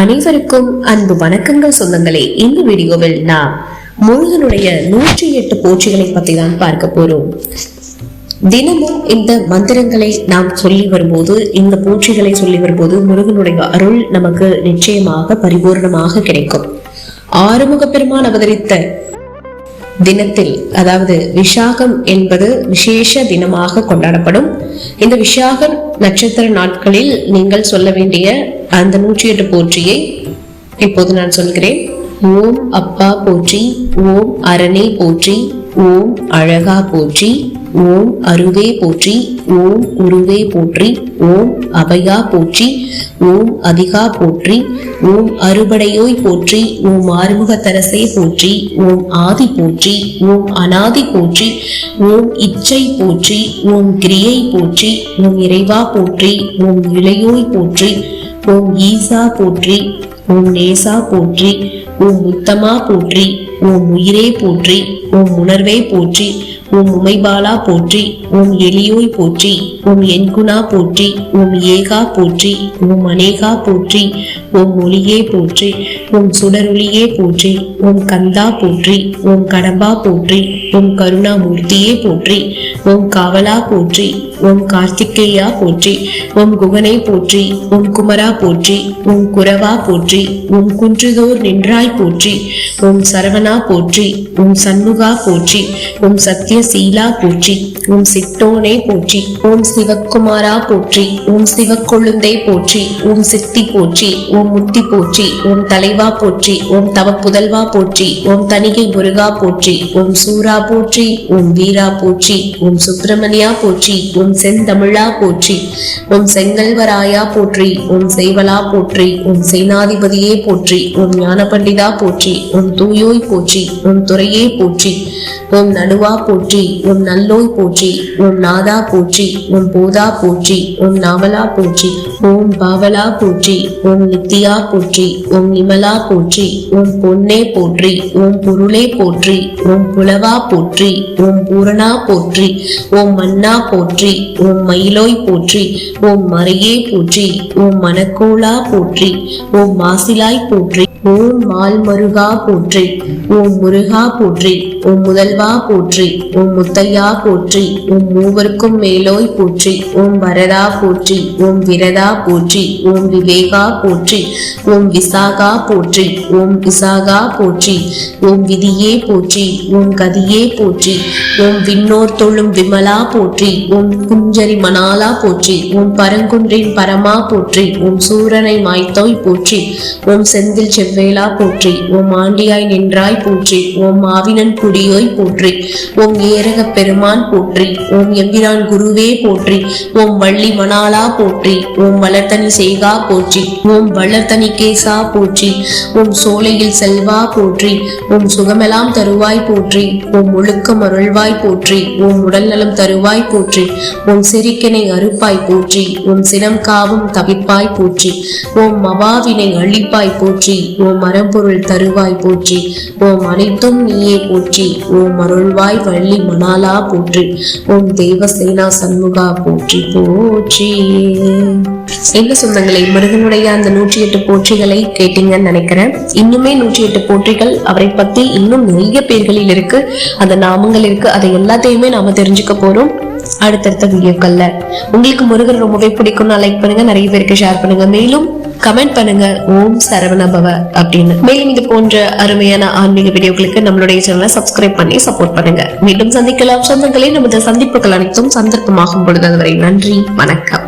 அனைவருக்கும் அன்பு வணக்கங்கள் சொந்தங்களே. இந்த வீடியோவில் நாம் முருகனுடைய நூற்றி எட்டு போற்றிகளை பத்தி தான் பார்க்க போறோம். தினமும் இந்த மந்திரங்களை நாம் சொல்லி வரும்போது இந்த போற்றிகளை சொல்லி வரும்போது முருகனுடைய அருள் நமக்கு நிச்சயமாக பரிபூர்ணமாக கிடைக்கும். ஆறுமுக பெருமான் அவதரித்த தினத்தில் அதாவது விஷாகம் என்பது விசேஷ தினமாக கொண்டாடப்படும். இந்த விஷாகம் நட்சத்திர நாட்களில் நீங்கள் சொல்ல வேண்டிய அந்த நூற்றி எட்டு போற்றியை இப்போது நான் சொல்கிறேன். ஓம் அப்பா போற்றி ஓம் அரணே போற்றி ஓம் அழகா போற்றி ஓம் அருவே போற்றி ஓம் உருவே போற்றி ஓம் அபயா போற்றி ஓம் அதிகா போற்றி ஓம் அறுபடையோய் போற்றி ஓம் ஆறுமுகத்தரசே போற்றி ஓம் ஆதி போற்றி ஓம் அனாதி போற்றி ஓம் இச்சை போற்றி ஓம் கிரியை போற்றி ஓம் இறைவா போற்றி ஓம் இளையோய் போற்றி ஓம் ஈசா போற்றி ஓம் நேசா போற்றி ஓம் உத்தமா போற்றி ஓம் உயிரே போற்றி ஓம் உணர்வே போற்றி ஓம் உமைபாலா போற்றி ஓம் எலியோய் போற்றி ஓம் என்குணா போற்றி ஓம் ஏகா போற்றி ஓம் அநேகா போற்றி ஓம் ஒளியே போற்றி ஓம் சுடரொளியே போற்றி ஓம் கந்தா போற்றி ஓம் கடம்பா போற்றி ஓம் கருணாமூர்த்தியே போற்றி ஓம் காவலா போற்றி ஓம் கார்த்திகேயா போற்றி ஓம் குகனை போற்றி ஓம் குமரா போற்றி ஓம் குரவா போற்றி ஓம் குன்றுதோர் நின்றாய் போற்றி ஓம் சரவணா போற்றி ஓம் சண்முகா போற்றி ஓம் சத்யசீலா போற்றி ஓம் சிட்டோனே போற்றி ஓம் சிவக்குமாரா போற்றி ஓம் சிவக்கொழுந்தை போற்றி ஓம் சித்தி போற்றி ஓம் முத்தி போற்றி ஓம் தலைவா போற்றி ஓம் தவ புதல்வா போற்றி ஓம் தணிகை முருகா போற்றி ஓம் சூரா போற்றி ஓம் வீரா போற்றி ஓம் சுப்பிரமணியா போற்றி ஓம் செந்தமிழா போற்றி உம் செங்கல்வராயா போற்றி உம் செய்வலா போற்றி உம் சேனாதிபதியே போற்றி உம் ஞான பண்டிதா போற்றி உம் தூயோய் போற்றி உம் துறையே போற்றி உம் நடுவா போற்றி உம் நல்லோய் போற்றி உம் நாதா போற்றி உம் போதா போற்றி உம் நாவலா போற்றி ஓம் பாவலா போற்றி ஓம் நித்தியா போற்றி ஓம் நிமலா போற்றி ஓம் பொன்னே போற்றி ஓம் பொருளே போற்றி ஓம் புலவா போற்றி ஓம் பூரணா போற்றி ஓம் மன்னா போற்றி ஓம் மயிலோய் போற்றி ஓம் மறையே போற்றி ஓம் மணக்கோளா போற்றி ஓம் மாசிலாய் போற்றி ஓம் மால் மருகா போற்றி ஓம் முருகா போற்றி ஓம் முதல்வா போற்றி ஓம் முத்தையா போற்றி ஓம் மூவருக்கும் மேலோய் போற்றி ஓம் வரதா போற்றி ஓம் விரதா போற்றி ஓம் விவேகா போற்றி ஓம் விசாகா போற்றி ஓம் விசாகா போற்றி ஓம் விதியே போற்றி ஓம் கதியே போற்றி ஓம் விண்ணோர் தொழும் விமலா போற்றி ஓம் குஞ்சரி மணாலா போற்றி உன் பரங்குன்றின் பரமா போற்றி உன் சூரனை மாய்த்தோய் போற்றி உம் செந்தில் செவ்வேலா போற்றி ஓம் ஆண்டியாய் நின்றாய் போற்றி ஓம் மாவினன் குடியோய் போற்றி உன் ஏரக பெருமான் போற்றி உம் எம்பிரான் குருவே போற்றி உம் வள்ளி மணாலா போற்றி உம் வளர்த்தனி சேகா போற்றி உம் வளர்த்தனி கேசா போற்றி உன் சோலையில் செல்வா போற்றி உன் சுகமெல்லாம் தருவாய் போற்றி உன் ஒழுக்கம் அருள்வாய் போற்றி உன் உடல் நலம் தருவாய் போற்றி உன் செரிக்கினை அறுப்பாய் போற்றி உன் சினம் காவும் தவிப்பாய் போற்றி ஓம் மவாவினை அழிப்பாய் போற்றி ஓம் மரம்பொருள் தருவாய் போற்றி ஓம் அனைத்தும் நீயே போற்றி ஓம் அருள்வாய் வள்ளி மணாலா போற்றி ஓம் தேவசேனா சண்முகா போற்றி போற்றி. என்ன சொந்தங்களை முருகனுடைய அந்த நூற்றி எட்டு போற்றிகளை கேட்டீங்கன்னு நினைக்கிறேன். இன்னுமே நூற்றி எட்டு போற்றிகள் அவரை பத்தி இன்னும் நிறைய பேர்களில் இருக்கு. அந்த நாமங்கள் இருக்கு. அதை எல்லாத்தையுமே நாம தெரிஞ்சுக்க போறோம். அடுத்தடுத்த வீடியோக்கள்ல. உங்களுக்கு முருகர் ரொம்பவே பிடிக்கும்னா லைக் பண்ணுங்க நிறைய பேருக்கு ஷேர் பண்ணுங்க. மேலும் கமெண்ட் பண்ணுங்க ஓம் சரவணபவ அப்படின்னு. மேலும் இது போன்ற அருமையான ஆன்மீக வீடியோக்களுக்கு நம்மளுடைய சேனலை சப்ஸ்கிரைப் பண்ணி சப்போர்ட் பண்ணுங்க. மீண்டும் சந்திக்கலாம். சொந்தங்களே நமது சந்திப்புகள் அனைத்தும் சந்தர்ப்பமாகும் பொழுது அதுவரை நன்றி வணக்கம்.